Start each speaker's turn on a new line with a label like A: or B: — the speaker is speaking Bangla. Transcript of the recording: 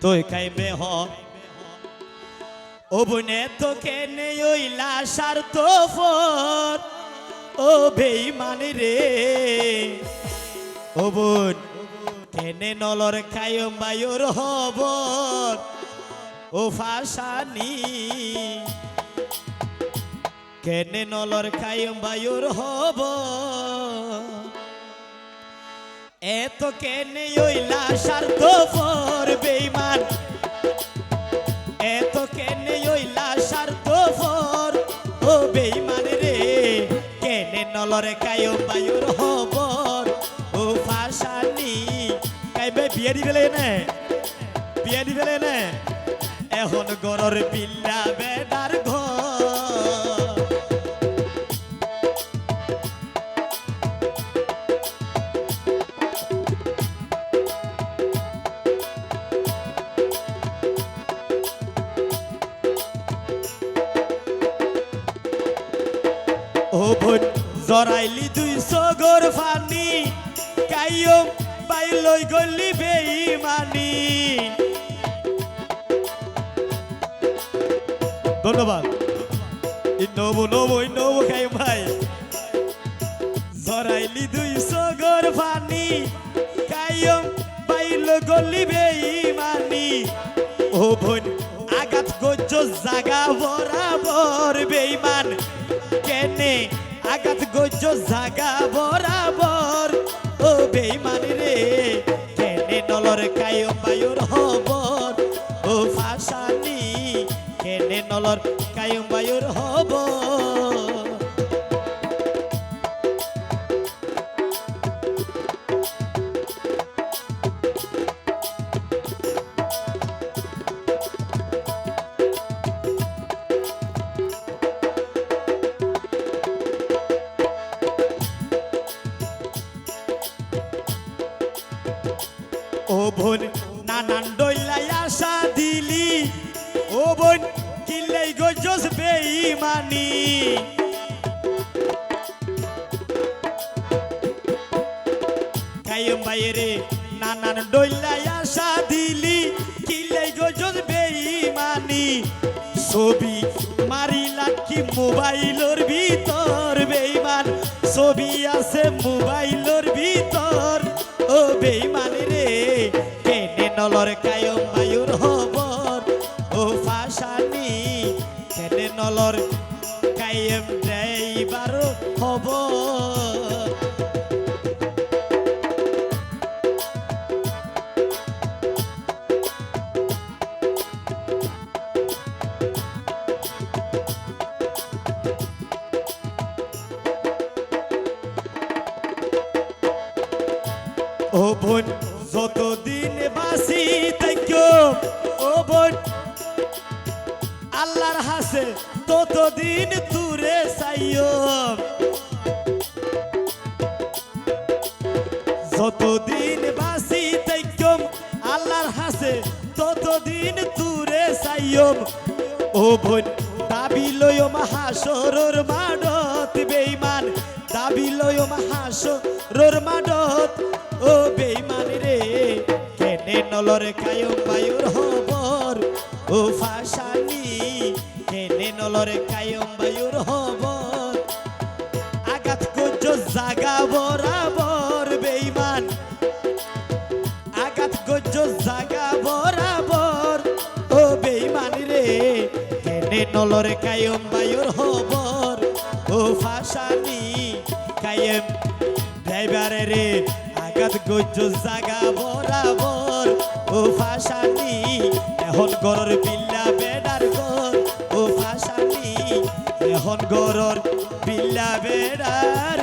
A: তুই কাইমে হ ও বনে তো কেনে ওই লাশার তো ফর ও বেইমানি রে। ও বোন, কেনে নলর কায়ম বায়ুর হবর ও ফাশানি কেনে নলর কায়ম বায়ুর হবর এত কেনে ওই লাশার নলরে কায়ো বায়ুর হবর। ও ফাশানি কাইবে বিয়ে দিবেলে নে? বিয়ে দিবেলে নে? এখন গরর বিল্লা বেদার ঘর। ও বোন জরাইলি দুই সগর ফানি কাইয়ম বাইলই গলি বেইমানি ধন্যবাদ। ইন্নবো নবো ইন্নবো খাই ভাই। জরাইলি দুই সগর ফানি কাইয়ম বাইল গলি বেইমানি ও বোন আগাত গজ্জ জাগা বরাবর বেইমান কেনে আগাত গজ্জ জাগা বরাবর। ও বেইমান রে, কেনে নলর কায়ো বায়ুর হবর। ও ফাশানি কেনে নলর কায়ম ও বোন, নানান ডইলাই আশা দিলি। ও বোন কিল্লাই গজস বেইমানি কায়ম বাইরে নানান ডইলাই আশা দিলি কিল্লাই গজস বেইমানি ছবি মারিলা কি মোবাইলের ভিতর বেইমান ছবি আছে মোবাইলের কায়ম হবর। ও ফাশানি কেনে নলর কায়েম ড্রাইভার হবর ও বোন যতদিন বাসি থাকো ও বোন, আল্লাহর হাসে ততদিন তুরে চাইও। যতদিন বাসি থাকো আল্লাহর হাসে ততদিন তুরে চাইও। ও বোন, দাবি লয় মহাসরর মাডত বেইমান দাবি লয় মহাসরর কেনে নলর কায়ম বায়ুর হবর, ও ফাশানি কেনে নলর কায়ম বায়ুর হবর। আগাত গজ্জ জাগা বরাবর বেইমান আগাত গজ্জ জাগা বরাবর, ও বেইমান রে কেনে নলরে কায়ম বায়ুর হবর। ও ফাশানি কায়েম ড্রাইভারে রে আগাত গজ্জ জাগা বরাবর। ও ফাশানি এখন গরর বিল্লা বেডার গর ও ফাশানি এখন গরর বিল্লা বেডার